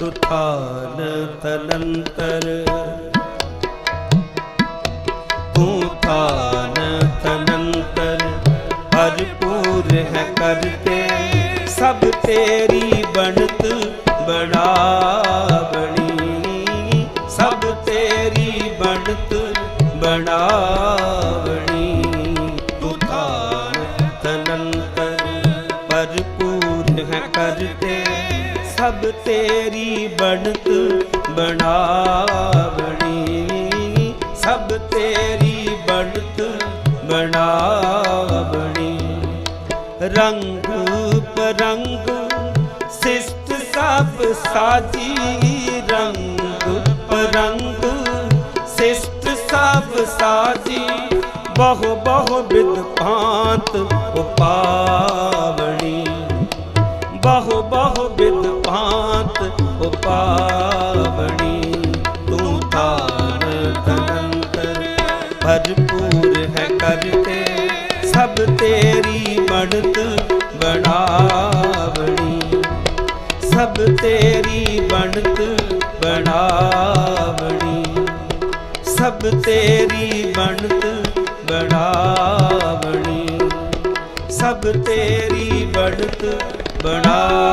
ਤੁਥਾਨ ਤਨੰਤਰ ਤੂੰ ਥਾਨ ਤਨੰਤਰ ਭਰਪੂਰ ਹੈ ਕਰਤੇ ਸਭ ਤੇਰੀ ਬਣਤ ਬਣਾਵਣੀ ਸਭ ਤੇਰੀ ਬਣਤ ਬਣਾਵਣੀ ਤੂੰ ਥਾਨ ਤਨੰਤਰ ਭਰਪੂਰ ਹੈ ਕਰਤੇ ਸਭ ਤੇਰੀ ਬਣਤ ਬਣਾਵਣੀ। ਸਭ ਤੇਰੀ ਬਣਤ ਬਣਾਵਣੀ। ਰੰਗ ਪਰੰਗ, ਸਿਸ਼ਟ ਸਭ ਸਾਜੀ। ਰੰਗ ਪਰੰਗ, ਸਿਸ਼ਟ ਸਭ ਸਾਜੀ। ਬਹੁ ਬਹੁ ਬਿਦ ਭਾਂਤ ਉਪਾਵਣੀ। ਬਹੁ ਬਹੁ ਬਿਦ ਭਾਂਤ ਉਪਾਵਣੀ, ਤੂੰ ਥਾਨ ਤਨੰਤਰ। ਭਰਪੂਰ ਹੈ ਕਰਤੇ ਸਭ ਤੇਰੀ ਬਣਤ ਬਣਾਵਣੀ। ਸਭ ਤੇਰੀ ਬਣਤ ਬਣਾਵਣੀ। ਸਭ ਤੇਰੀ ਬਣਤ ਬਣਾਵਣੀ। ਸਭ ਤੇਰੀ ਬਣਤ ਬਣਾ